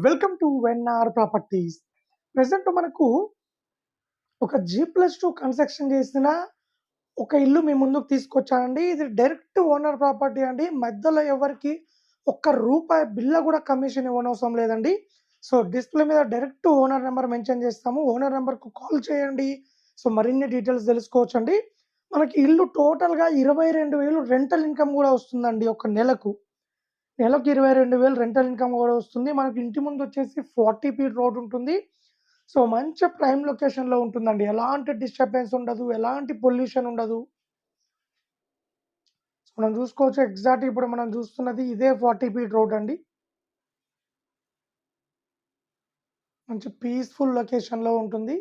Welcome to VNR properties. Present మనకు ఒక G plus two construction చేసిన ఒక ఇల్లు మీ ముందుకు తీసుకొచ్చానండి. ఇది డైరెక్ట్ ఓనర్ ప్రాపర్టీ అండి. మధ్యలో ఎవరికి ఒక్క రూపాయి బిల్ల కూడా కమిషన్ ఇవ్వనవసరం లేదండి. సో డిస్ప్లే మీద డైరెక్ట్ ఓనర్ నెంబర్ మెన్షన్ చేస్తాము. ఓనర్ నెంబర్కు కాల్ చేయండి. సో మరిన్ని డీటెయిల్స్ తెలుసుకోవచ్చండి. మనకి ఇల్లు టోటల్గా ఇరవై రెండు వేలు రెంటల్ ఇన్కమ్ కూడా వస్తుందండి ఒక నెలకు. నెలకు ఇరవై రెండు వేలు రెంటల్ ఇన్కమ్ కూడా వస్తుంది. మనకు ఇంటి ముందు వచ్చేసి ఫార్టీ ఫీట్ రోడ్ ఉంటుంది. సో మంచి ప్రైమ్ లొకేషన్లో ఉంటుందండి. ఎలాంటి డిస్టర్బెన్స్ ఉండదు. ఎలాంటి పొల్యూషన్ ఉండదు. సో మనం చూసుకోవచ్చు ఎగ్జాక్ట్ ఇప్పుడు మనం చూస్తున్నది ఇదే ఫార్టీ ఫీట్ రోడ్ అండి. మంచి పీస్ఫుల్ లొకేషన్లో ఉంటుంది.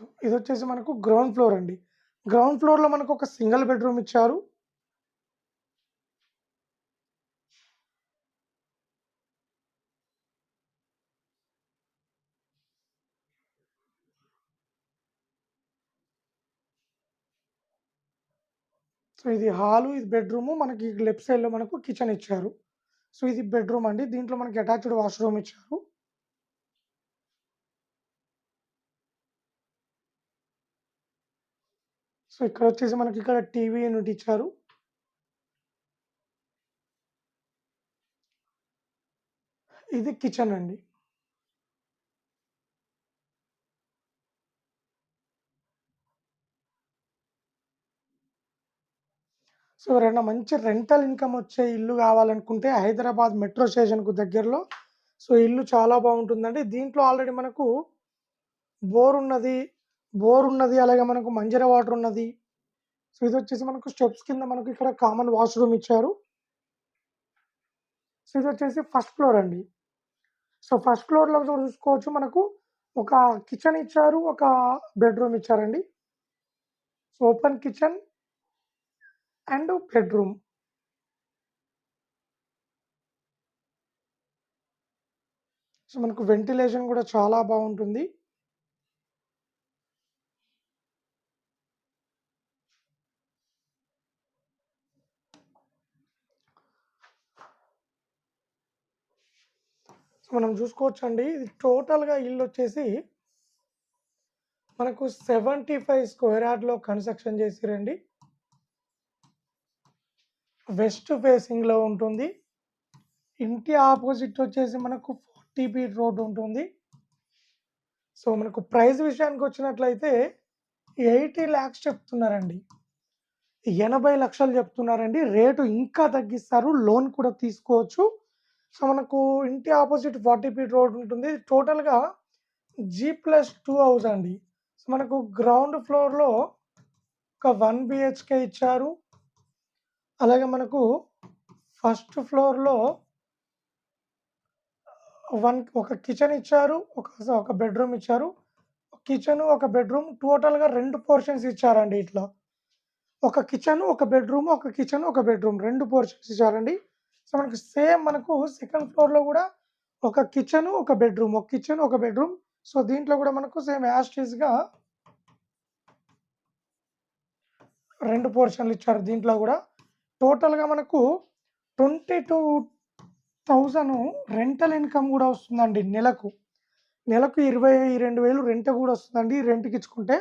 సో ఇది వచ్చేసి మనకు గ్రౌండ్ ఫ్లోర్ అండి. గ్రౌండ్ ఫ్లోర్లో మనకు ఒక సింగిల్ బెడ్రూమ్ ఇచ్చారు. సో ఇది హాలు ఇది బెడ్రూమ్ మనకి లెఫ్ట్ సైడ్లో మనకు కిచెన్ ఇచ్చారు. సో ఇది బెడ్రూమ్ అండి. దీంట్లో మనకి అటాచ్డ్ వాష్రూమ్ ఇచ్చారు. సో ఇక్కడ వచ్చేసి మనకి ఇక్కడ టీవీ యూనిట్ ఇచ్చారు. ఇది కిచెన్ అండి. సో ఎవరైనా మంచి రెంటల్ ఇన్కమ్ వచ్చే ఇల్లు కావాలనుకుంటే హైదరాబాద్ మెట్రో స్టేషన్కు దగ్గరలో. సో ఇల్లు చాలా బాగుంటుందండి. దీంట్లో ఆల్రెడీ మనకు బోర్ ఉన్నది బోర్ ఉన్నది అలాగే మనకు మంజర వాటర్ ఉన్నది సో ఇది వచ్చేసి మనకు స్టెప్స్ కింద మనకు ఇక్కడ కామన్ వాష్రూమ్ ఇచ్చారు. సో ఇది వచ్చేసి ఫస్ట్ ఫ్లోర్ అండి. సో ఫస్ట్ ఫ్లోర్లో చూసుకోవచ్చు మనకు ఒక కిచెన్ ఇచ్చారు ఒక బెడ్రూమ్ ఇచ్చారండి. So open kitchen and bedroom. So మనకు వెంటిలేషన్ కూడా చాలా బాగుంటుంది. మనం చూసుకోవచ్చు అండి ఇది టోటల్గా ఇల్లు వచ్చేసి మనకు సెవెంటీ ఫైవ్ స్క్వేర్ యార్డ్లో కన్స్ట్రక్షన్ చేసిరండి. వెస్ట్ ఫేసింగ్లో ఉంటుంది. ఇంటి ఆపోజిట్ వచ్చేసి మనకు ఫార్టీ ఫీట్ రోడ్ ఉంటుంది. సో మనకు ప్రైస్ విషయానికి వచ్చినట్లయితే ఎయిటీ ల్యాక్స్ చెప్తున్నారండి. ఎనభై లక్షలు చెప్తున్నారండి. రేటు ఇంకా తగ్గిస్తారు. లోన్ కూడా తీసుకోవచ్చు. సో మనకు ఇంటి ఆపోజిట్ ఫార్టీ ఫీట్ రోడ్ ఉంటుంది. టోటల్గా జీ ప్లస్ టూ హౌస్ అండి. సో మనకు గ్రౌండ్ ఫ్లోర్లో ఒక వన్ బిహెచ్కే ఇచ్చారు. అలాగే మనకు ఫస్ట్ ఫ్లోర్లో వన్ ఒక కిచెన్ ఇచ్చారు. ఒక ఒక బెడ్రూమ్ ఇచ్చారు. కిచెన్ ఒక బెడ్రూమ్ టోటల్గా రెండు పోర్షన్స్ ఇచ్చారండి ఇట్లా. ఒక కిచెన్ ఒక బెడ్రూమ్ ఒక కిచెన్ ఒక బెడ్రూమ్ రెండు పోర్షన్స్ ఇచ్చారండి. సో మనకు సేమ్ మనకు సెకండ్ ఫ్లోర్లో కూడా ఒక కిచెన్ ఒక బెడ్రూమ్ ఒక కిచెన్ ఒక బెడ్రూమ్. సో దీంట్లో కూడా మనకు సేమ్ యాస్టీస్గా రెండు పోర్షన్లు ఇచ్చారు దీంట్లో కూడా. టోటల్గా మనకు twenty two thousand rental income కూడా వస్తుందండి నెలకు. నెలకు ఇరవై రెండు వేలు రెంట్ కూడా వస్తుందండి రెంట్కి ఇచ్చుకుంటే.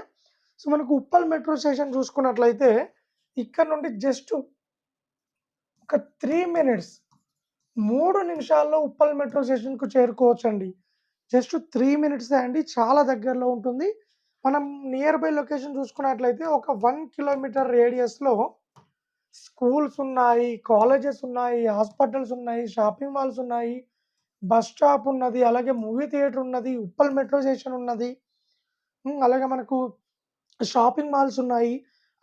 సో మనకు ఉప్పల్ మెట్రో స్టేషన్ చూసుకున్నట్లయితే ఇక్కడ నుండి జస్ట్ ఒక త్రీ మినిట్స్ మూడు నిమిషాల్లో ఉప్పల్ మెట్రో స్టేషన్కు చేరుకోవచ్చండి. జస్ట్ త్రీ మినిట్స్ అండి చాలా దగ్గరలో ఉంటుంది. మనం నియర్ బై లొకేషన్ చూసుకున్నట్లయితే ఒక వన్ కిలోమీటర్ రేడియస్లో స్కూల్స్ ఉన్నాయి కాలేజెస్ ఉన్నాయి హాస్పిటల్స్ ఉన్నాయి షాపింగ్ మాల్స్ ఉన్నాయి బస్ స్టాప్ ఉన్నది అలాగే మూవీ థియేటర్ ఉన్నది ఉప్పల్ మెట్రో స్టేషన్ ఉన్నది. అలాగే మనకు షాపింగ్ మాల్స్ ఉన్నాయి.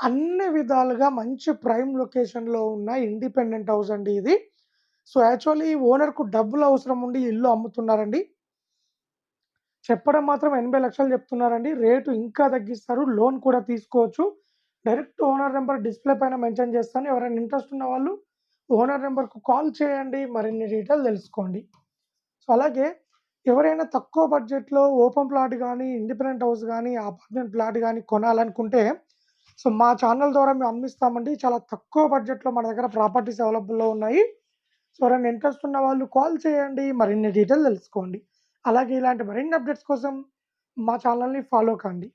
అన్ని విధాలుగా మంచి ప్రైమ్ లొకేషన్లో ఉన్న ఇండిపెండెంట్ హౌస్ అండి ఇది. సో యాక్చువల్లీ ఓనర్కు డబ్బులు అవసరం ఉండి ఇల్లు అమ్ముతున్నారండి. చెప్పడం మాత్రం ఎనభై లక్షలు చెప్తున్నారండి. రేటు ఇంకా తగ్గిస్తారు. లోన్ కూడా తీసుకోవచ్చు. డైరెక్ట్ ఓనర్ నెంబర్ డిస్ప్లే పైన మెన్షన్ చేస్తాను. ఎవరైనా ఇంట్రెస్ట్ ఉన్న వాళ్ళు ఓనర్ నెంబర్కు కాల్ చేయండి. మరిన్ని డీటెయిల్ తెలుసుకోండి. సో అలాగే ఎవరైనా తక్కువ బడ్జెట్‌లో ఓపెన్ ప్లాట్ కానీ ఇండిపెండెంట్ హౌస్ కానీ అపార్ట్మెంట్ ప్లాట్ కానీ కొనాలనుకుంటే సో, మా ఛానల్ ద్వారా మేము అందిస్తామండి. చాలా తక్కువ బడ్జెట్‌లో మన దగ్గర ప్రాపర్టీస్ అవైలబుల్‌లో ఉన్నాయి. సో, ఎవరైనా ఇంట్రెస్ట్ ఉన్న వాళ్ళు కాల్ చేయండి. మరిన్ని డీటెయిల్ తెలుసుకోండి. అలాగే ఇలాంటి మరిన్ని అప్డేట్స్ కోసం మా ఛానల్‌ని ఫాలో కండి.